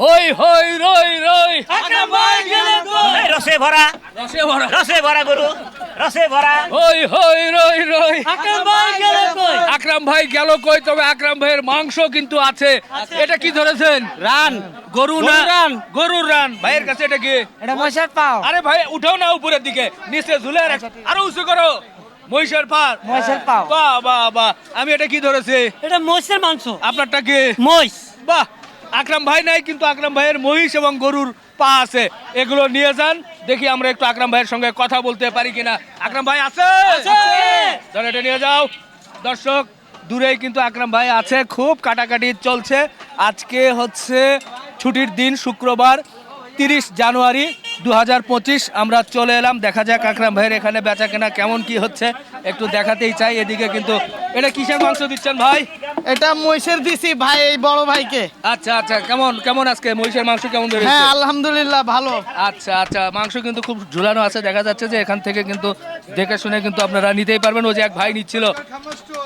হই হই রই রই। এই রসে ভরা। রসে ভরা। রসে ভরা গরু রসে ভরা। হই হই রই রই। আকরাম ভাই গেল কই? তবে আকরাম ভাইয়ের মাংস কিন্তু আছে। এটা কি ধরেছেন? রান। গরু না। রান। গরুর রান। ভাইয়ের কাছে এটা কি? এটা মশার পাও। আরে ভাই উঠাও না উপরের দিকে। নিচে ঝুলে রাখ। আরও উঁচু করো। মহিষের পার মহিষের পাও। বাহ বাহ বাহ। আমি এটা কি ধরেছি? এটা মহিষের মাংস। আপনারটা কি? মহিষ। বাহ আকরাম ভাই নাই কিন্তু আকরাম ভাইয়ের মহিষ এবং গরুর পা আছে। এগুলো নিয়ে যান দেখি আমরা একটু আকরাম ভাইয়ের সঙ্গে কথা বলতে পারি কিনা। আকরাম ভাই আছে? এটা নিয়ে যাও। দর্শক দূরেই কিন্তু আকরাম ভাই আছে খুব কাটাকাটি চলছে। আজকে হচ্ছে ছুটির দিন শুক্রবার তিরিশ জানুয়ারি। দু হাজার পঁচিশ আমরা চলে এলাম। দেখা যাক আকরাম ভাইয়ের এখানে বেচা কেনা কেমন কি হচ্ছে। একটু দেখাতেই চাই এদিকে কিন্তু এটা কিসের মাংস দিচ্ছেন ভাই? এটা মহিষের দিছি ভাই এই বড় ভাইকে। আচ্ছা আচ্ছা কেমন কেমন আজকে? মহিষের মাংস কেমন হ্যাঁ আলহামদুলিল্লাহ ভালো। আচ্ছা আচ্ছা মাংস কিন্তু খুব ঝুলানো আছে। দেখা যাচ্ছে যে এখান থেকে কিন্তু দেখে শুনে কিন্তু আপনারা নিতেই পারবেন। ও যে এক ভাই নিচ্ছিল।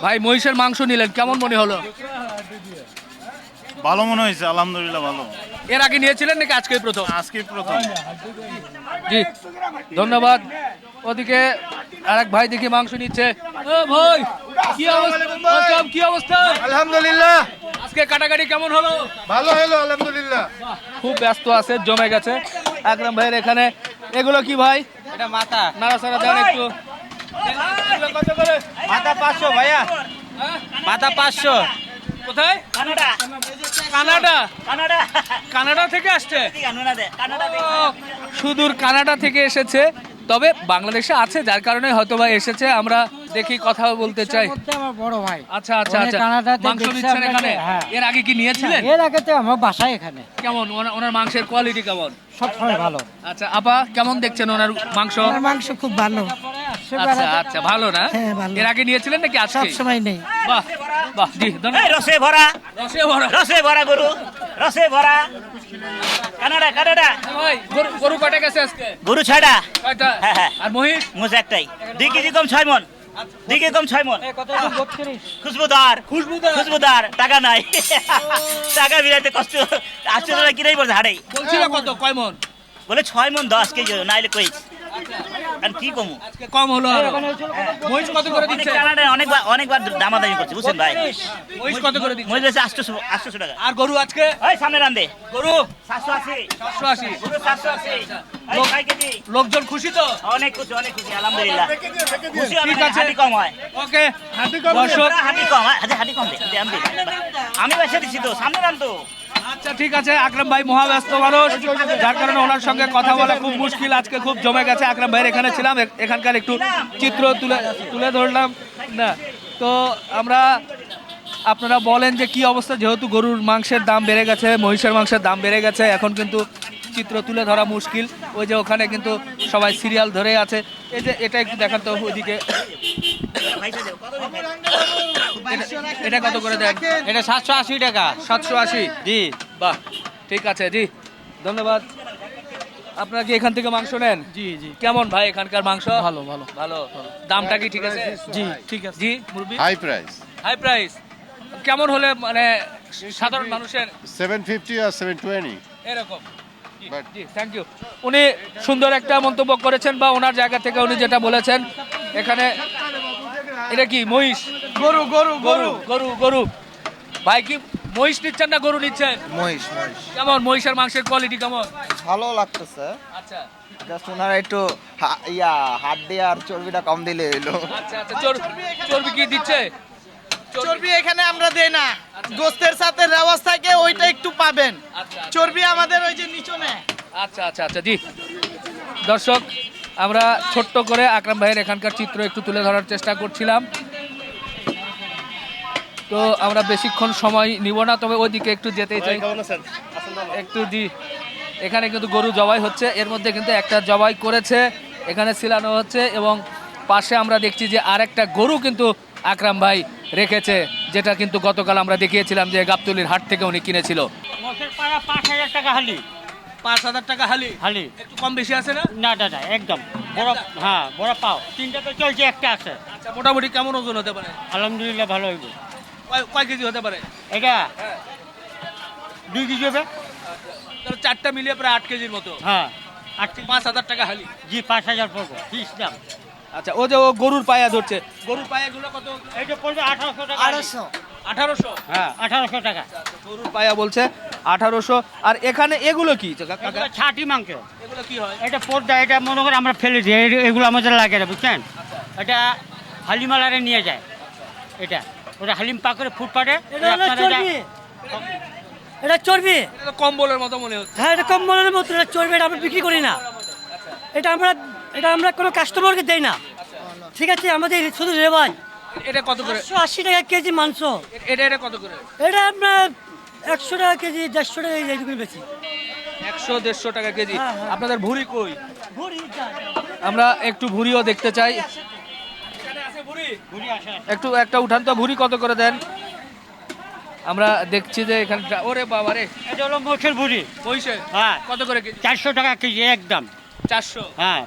ভাই মহিষের মাংস নিলেন কেমন মনে হলো? ভালো মনে হয়েছে আলহামদুলিল্লাহ ভালো। এর আগে নিয়েছিলেন নাকি আজকে প্রথম? আজকে প্রথম। জি ধন্যবাদ। ওদিকে আরেক ভাই দেখি মাংস নিচ্ছে। ও ভাই কি অবস্থা? কি অবস্থা? আলহামদুলিল্লাহ। আজকে কাটাকাটি কেমন হলো? ভালো হলো আলহামদুলিল্লাহ। খুব ব্যস্ত আছে জমে গেছে। আকরাম ভাইয়ের এখানে। এগুলো কি ভাই? এটা মাথা। নাড়াচাড়া দেন একটু। মাথা পাঁচশো ভাইয়া। হ্যাঁ? মাথা পাঁচশো। কোথায়? কানাডা? কানাডা। কানাডা থেকে আসছে? সুদূর কানাডা থেকে এসেছে। তবে বাংলাদেশে আছে যার কারণে হয়তো বা এসেছে। আমরা দেখি কথা বলতে চাই। আমার বড় ভাই। আচ্ছা আচ্ছা আচ্ছা। কানাডাতে মাংস দিচ্ছেন এখানে? হ্যাঁ। এর আগে কি নিয়েছিলেন? এর আগে তো আমার বাসায় এখানে। কেমন? ওনার মাংসের কোয়ালিটি কেমন? সব সময় ভালো। আচ্ছা আপা কেমন দেখছেন ওনার মাংস? মাংস খুব ভালো। আচ্ছা আচ্ছা ভালো না? হ্যাঁ, এর আগে নিয়েছিলেন নাকি আজকে? সব সময় নেই। বাহ বাহ জি এই ধন্যবাদ রসে ভরা। রসে ভরা। রসে ভরা গরু। রসে ভরা। Canada Canada. ভাই গরু গরু কটে গেছে আজকে? গরু ছয়টা। কয়টা হ্যাঁ, হ্যাঁ। আর মহিষ? মুছে একটাই। দুই কেজি কম ছয় মন। দুই কেজি কম ছয় মন খুশবুদার। খুশবুদার। খুশবুদার টাকা নাই। টাকা বিলাইতে কষ্ট। আসছে টাকা কিনাই পড়ছে হাড়ে বলছিল কত কয় মন? বলে ছয় মন দশ কেজি নাইলে কই? আর কি কমু? কম হলো মহিষ কত করে দিচ্ছে? কানাডায় অনেকবার অনেকবার দামাদামি করছে বুঝছেন ভাই? মহিষ কত করে দিচ্ছে? মহিষ বেশি আটশোশো আটশোশো টাকা। আর গরু আজকে? ওই সামনে রান্দে গরু? সাতশো আশি। সাতশো আশি। গরু সাতশো আশি। এই লোক- ছয় কেজি। লোকজন খুশি তো? অনেক খুশি অনেক খুশি আলহামদুলিল্লাহ। খুশি ঠিক না, কম হয়। ওকে। হাঁটি কম হয়। হাঁটি হাঁটি কম দে দে, আমি। আমি বেসে দিচ্ছি তো সামনে রান তো। আচ্ছা ঠিক আছে, আকরাম ভাই মহাব্যস্ত মানুষ। যার কারণে ওনার সঙ্গে কথা বলা খুব মুশকিল, আজকে খুব জমে গেছে। আকরাম ভাইয়ের এখানে ছিলাম এখানকার একটু চিত্র তুলে তুলে ধরলাম। না, তো আমরা, আপনারা বলেন যে কি অবস্থা? যেহেতু গরুর মাংসের দাম বেড়ে গেছে, মহিষের মাংসের দাম বেড়ে গেছে, এখন কিন্তু চিত্র তুলে ধরা মুশকিল। ওই যে ওখানে কিন্তু সবাই সিরিয়াল ধরে আছে। এই যে এটা একটু দেখান তো ওইদিকে। এটা- এটা কত করে দেন? এটা সাতশো আশি টাকা। সাতশো আশি। জি। বাহ ঠিক আছে জি। ধন্যবাদ। আপনারা কি এখান থেকে মাংস নেন? জি জি। কেমন ভাই এখানকার মাংস? ভালো ভালো। ভালো। দামটা কি ঠিক আছে? জি ঠিক আছে। জি মুরবি হাই প্রাইস হাই প্রাইস কেমন হলে মানে সাধারণ মানুষের সেভেন ফিফটি আর সেভেন টোয়েন্টি এরকম। জি, থ্যাংক ইউ উনি সুন্দর একটা মন্তব্য করেছেন বা ওনার জায়গা থেকে উনি যেটা বলেছেন। এখানে এটা কি মহিষ? গরু গরু গরু। গরু গরু। ভাই কি মহিষ নিচ্ছেন না গরু নিচ্ছেন? মহিষ মহিষ। কেমন মহিষের মাংসের কোয়ালিটি কেমন? ভালো লাগতেছে। আচ্ছা। জাস্ট ওনারা একটু ইয়া হাত দিয়ে আর চর্বিটা কম দিলে হইল। আচ্ছা আচ্ছা চর্বি কি দিচ্ছে? চর্বি এখানে আমরা দেই না। গোস্তের সাথে রেওয়াজ থাকে ওইটা একটু পাবেন। আচ্ছা চর্বি আমাদের ওই যে নিচনে। আচ্ছা আচ্ছা আচ্ছা জি। দর্শক আমরা ছোট্ট করে আকরাম ভাইয়ের এখানকার চিত্র একটু তুলে ধরার চেষ্টা করছিলাম। তো আমরা বেশিক্ষণ সময় নিব না তবে ওইদিকে একটু যেতেই চাই। একটু দি এখানে কিন্তু গরু জবাই হচ্ছে এর মধ্যে কিন্তু একটা জবাই করেছে এখানে ছিলানো হচ্ছে এবং পাশে আমরা দেখছি যে আরেকটা গরু কিন্তু আকরাম ভাই রেখেছে যেটা কিন্তু গতকাল আমরা দেখিয়েছিলাম যে গাবতলির হাট থেকে উনি কিনেছিল। মশের পাড়া পাঁচ হাজার টাকা হালি। পাঁচ হাজার টাকা হালি? হালি। একটু কম বেশি আছে না? না দাদা একদম। বড় হ্যাঁ বড় পাও। তিনটা তো চলছে একটা আছে। আচ্ছা মোটামুটি কেমন ওজন হতে পারে? আলহামদুলিল্লাহ ভালো হইব। কয়- কেজি হতে পারে? এটা? হ্যাঁ। দুই কেজি হবে? তাহলে চারটা মিলিয়ে প্রায় আট কেজির মতো। হ্যাঁ। আট পাঁচ হাজার টাকা হালি? জি পাঁচ হাজার পড়ব ফিস দাম। আচ্ছা ও যে ও গরুর পায়া ধরছে গরুর পায়াগুলো কত? এইটা পড়বে আঠারোশো টাকা আড়াইশো আঠারোশো? হ্যাঁ আঠারোশো টাকা। গরুর পায়া বলছে আঠারোশো। আর এখানে এগুলো কি? ছাটি মাংস। এগুলো কি হয়? এটা পর্দা এটা মনে করে আমরা ফেলে দিই। এগুলো আমাদের লাগে না বুঝছেন? এটা হালিমালারে নিয়ে যায়। এটা। ওটা হালিম পাকড়ে ফুটপাটে এটা চর্বি। এটা চর্বি। কম্বলের মতো মনে হচ্ছে। হ্যাঁ এটা কম্বলের মতো। এটা চর্বি এটা আমরা বিক্রি করি না। এটা আমরা এটা আমরা কোনো কাস্টমারকে দেই না। ঠিক আছে আমাদের শুধু রেওয়াজ। এটা কত করে? আশি টাকা কেজি মাংস। এটা এটা কত করে? এটা আপনার একশো টাকা কেজি দেড়শো টাকা এইটুকু বেশি। একশো দেড়শো টাকা কেজি। হ্যাঁ, হ্যাঁ। আপনাদের ভুড়ি কই? ভুড়ি আমরা একটু ভুড়িও দেখতে চাই। একটু একটা উঠান তো ভুড়ি কত করে দেন? আমরা দেখছি যে এখানে ওরে বাবা রে। এটা হলো মোষের হ্যাঁ। কত করে কেজি? চারশো টাকা কেজি একদম। চারশো? হ্যাঁ।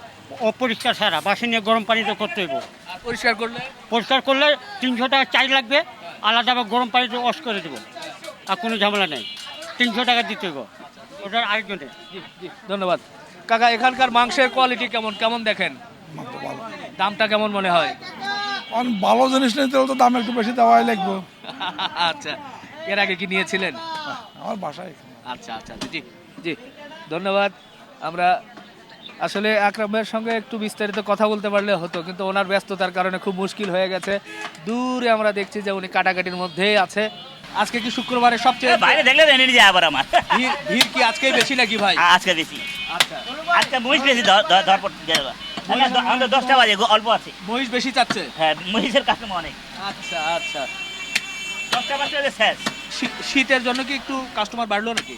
অপরিষ্কার সারা বাসি নিয়ে গরম পানিতে করতে হইব। পরিষ্কার করলে? পরিষ্কার করলে তিনশো টাকা চার্জ লাগবে আলাদা গরম পানিতে ওয়াশ করে দেবো। আর কোনো ঝামেলা নেই। তিনশো টাকা দিতে হইব। ওটার জি ধন্যবাদ। কাকা এখানকার মাংসের কোয়ালিটি কেমন? কেমন দেখেন? দামটা কেমন মনে হয়? অন ভালো জিনিস নিতে হলে তো দাম একটু বেশি দেওয়াই লাগবে। আচ্ছা এর আগে কি নিয়েছিলেন? আমার বাসায়। আচ্ছা আচ্ছা জি জি ধন্যবাদ। আমরা আসলে আকরাম ভাইয়ের সঙ্গে একটু বিস্তারিত কথা বলতে পারলে হতো কিন্তু ওনার ব্যস্ততার কারণে খুব মুশকিল হয়ে গেছে। দূরে আমরা দেখছি যে উনি কাটাকাটির মধ্যেই আছে। আজকে কি শুক্রবারে সবচেয়ে বাইরে দেখলে তো এনে যায় আবার আমার। ভিড় কি আজকেই বেশি নাকি ভাই? আজকে বেশি। আচ্ছা। আজকে মহিষ বেশি ধর- ধর- ধরপট দেওয়া। আমাদের দশটা বাজে অল্প আছে। মহিষ বেশি চাচ্ছে? হ্যাঁ মহিষের কাস্টমার অনেক আচ্ছা আচ্ছা। দশটা হলে শেষ। শীতের জন্য কি একটু কাস্টমার বাড়লো নাকি?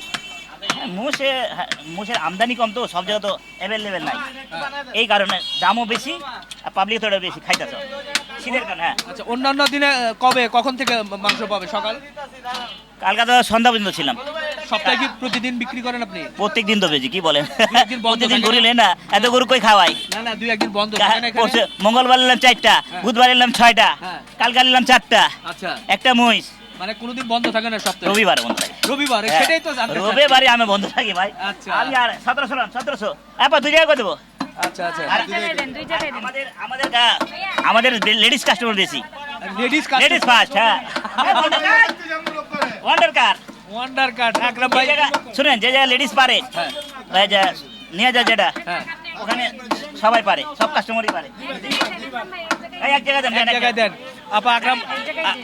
হ্যাঁ, মোষে হ্যাঁ, মোষের আমদানি কম তো সব জায়গা তো অ্যাভেলেবেল নাই। এই কারণে দামও বেশি আর পাবলিক তো বেশি খাইতেছ। শীতের কারণে হ্যাঁ। আচ্ছা অন্যান্য দিনে কবে কখন থেকে মাংস পাবে? সকাল? কালকা তো সন্ধ্যা পর্যন্ত ছিলাম। সপ্তাহে কি প্রতিদিন বিক্রি করেন আপনি? প্রত্যেক দিন তো বেশি কি বলেন? প্রতিদিন ঘুরিলে না এত গরু কই খাওয়াই? না না দুই একদিন বন্ধ? পরশু মঙ্গলবার নিলাম চারটা বুধবার নিলাম ছয়টা হ্যাঁ। কালকা নিলাম চারটা। আচ্ছা। একটা মহিষ। মানে কোনোদিন বন্ধ থাকে না সপ্তাহে? রবিবার বন্ধ থাকে। রবিবার হ্যাঁ। সেটাই তো জানতে। রবিবারে আমি বন্ধ থাকি ভাই। আচ্ছা। আমি আর সতেরোশো সতেরোশো। এরপর দুই জায়গা করে দেবো। আচ্ছা আচ্ছা। আমাদের আমাদের আমাদের লেডিস কাস্টমার বেশি। লেডিস লেডিস ফার্স্ট হ্যাঁ। Wonder car wonder card Akram ভাই। শুনেন যে লেডিস পারে হ্যাঁ। নিয়ে যায় যেটা হ্যাঁ। ওখানে সবাই পারে সব কাস্টমারই পারে। এই এক দেন আপা আকরাম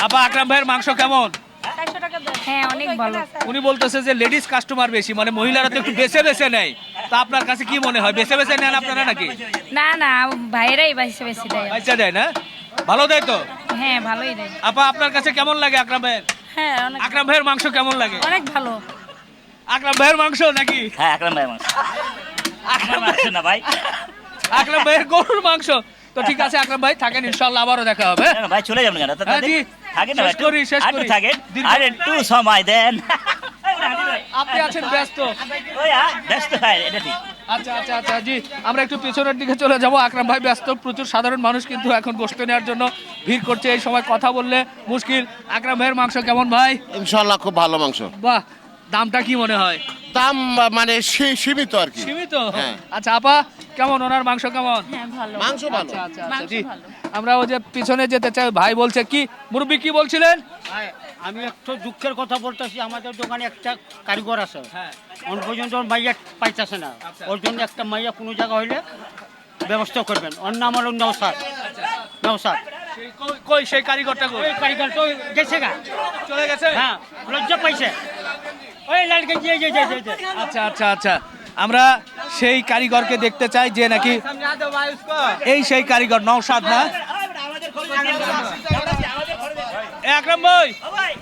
আপা আকরাম ভাইয়ের মাংস কেমন? হ্যাঁ অনেক ভালো। উনি বলতেছে যে লেডিস কাস্টমার বেশি মানে মহিলারা তো একটু বেছে বেছে নেয়। তা আপনার কাছে কি মনে হয়? বেছে বেছে নেন আপনারা নাকি? না না ভাইরাই বেশি বেশি দেয়। বাচ্চা দেয় না? ভালো দেয় তো? হ্যাঁ ভালোই দেয়। আপা আপনার কাছে কেমন লাগে আকরাম ভাইয়ের হ্যাঁ অনেক আকরাম ভাইয়ের মাংস কেমন লাগে? অনেক ভালো। আকরাম ভাইয়ের মাংস নাকি? হ্যাঁ আকরাম ভাই মাংস। আকরাম আসছে না ভাই। আকরাম ভাইয়ের গরুর মাংস। তো ঠিক আছে আকরাম ভাই থাকেন ইনশাল্লাহ আবারও দেখা হবে। ভাই চলে যাবেন কেন? হ্যাঁ। থাকেন না শেষ করি, শেষ করি। থাকেন। আর একটু সময় দেন। আপনি আছেন ব্যস্ত। ব্যস্ত হয় এটা ঠিক। আচ্ছা আচ্ছা আচ্ছা জি আমরা একটু পেছনের দিকে চলে যাব। আকরাম ভাই ব্যস্ত প্রচুর সাধারণ মানুষ কিন্তু এখন গোষ্ঠ নেওয়ার জন্য ভিড় করছে। এই সময় কথা বললে মুশকিল। আকরাম ভাইয়ের মাংস কেমন ভাই? ইনশাল্লাহ খুব ভালো মাংস। বাহ দামটা কি মনে হয়? দাম মানে সীমিত আর কি। সীমিত? হ্যাঁ। আচ্ছা আপা কেমন? ওনার মাংস কেমন? হ্যাঁ মাংস ভালো। আচ্ছা আচ্ছা আচ্ছা জি। আমরা ওই যে পিছনে যেতে চাই। ভাই বলছে কি? মুরব্বী কি বলছিলেন? ভাই, আমি একটু দুঃখের কথা বলতেছি আমাদের দোকানে একটা কারিগর আছে। হ্যাঁ। অন পর্যন্ত ওর মাইয়া পাইতেছে না। ওর জন্য একটা মাইয়া কোনো জায়গা হইলে ব্যবস্থা করবেন। অন্য আমার অন্য নৌসাদ নৌসাদ সেই কই- সেই কারিগরটা কই? ওই কারিগর তো গেছে গা। চলে গেছে? হ্যাঁ লজ্জা পাইছে। ওই লালকে যে যে যে আচ্ছা আচ্ছা আচ্ছা। আমরা সেই কারিগরকে দেখতে চাই যে নাকি এই সেই কারিগর নওশাদ না? ভাই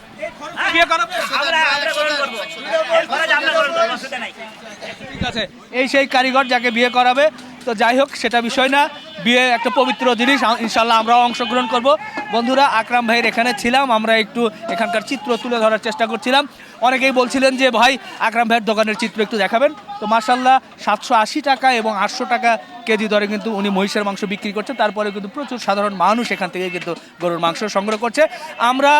ঠিক আছে। এই সেই কারিগর যাকে বিয়ে করাবে। তো যাই হোক সেটা বিষয় না। বিয়ে একটা পবিত্র জিনিস ইনশাল্লাহ আমরাও অংশগ্রহণ করব। বন্ধুরা, আকরাম ভাইয়ের এখানে ছিলাম, আমরা একটু এখানকার চিত্র তুলে ধরার চেষ্টা করছিলাম। অনেকেই বলছিলেন যে, ভাই, আকরাম ভাইয়ের দোকানের চিত্র একটু দেখাবেন? তো মার্শাল্লাহ সাতশো আশি টাকা এবং আটশো টাকা কেজি দরে কিন্তু উনি মহিষের মাংস বিক্রি করছে তারপরে কিন্তু প্রচুর সাধারণ মানুষ এখান থেকে কিন্তু গরুর মাংস সংগ্রহ করছে। আমরা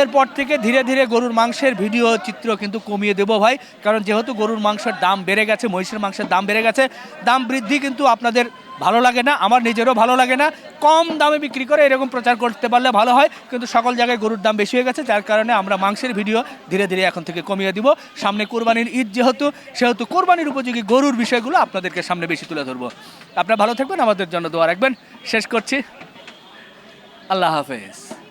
এরপর থেকে ধীরে ধীরে গরুর মাংসের ভিডিও চিত্র কিন্তু কমিয়ে দেবো ভাই। কারণ যেহেতু গরুর মাংসের দাম বেড়ে গেছে, মহিষের মাংসের দাম বেড়ে গেছে, দাম বৃদ্ধি কিন্তু আপনাদের ভালো লাগে না, আমার নিজেরও ভালো লাগে না। কম দামে বিক্রি করে এরকম প্রচার করতে পারলে ভালো হয়, কিন্তু সকল জায়গায় গরুর দাম বেশি হয়ে গেছে, যার কারণে আমরা মাংসের ভিডিও ধীরে ধীরে এখন থেকে কমিয়ে দিব। সামনে কোরবানির ঈদ যেহেতু, সেহেতু কোরবানির উপযোগী গরুর বিষয়গুলো আপনাদেরকে সামনে বেশি তুলে ধরবো। আপনারা ভালো থাকবেন, আমাদের জন্য দোয়া রাখবেন। শেষ করছি। আল্লাহ হাফেজ।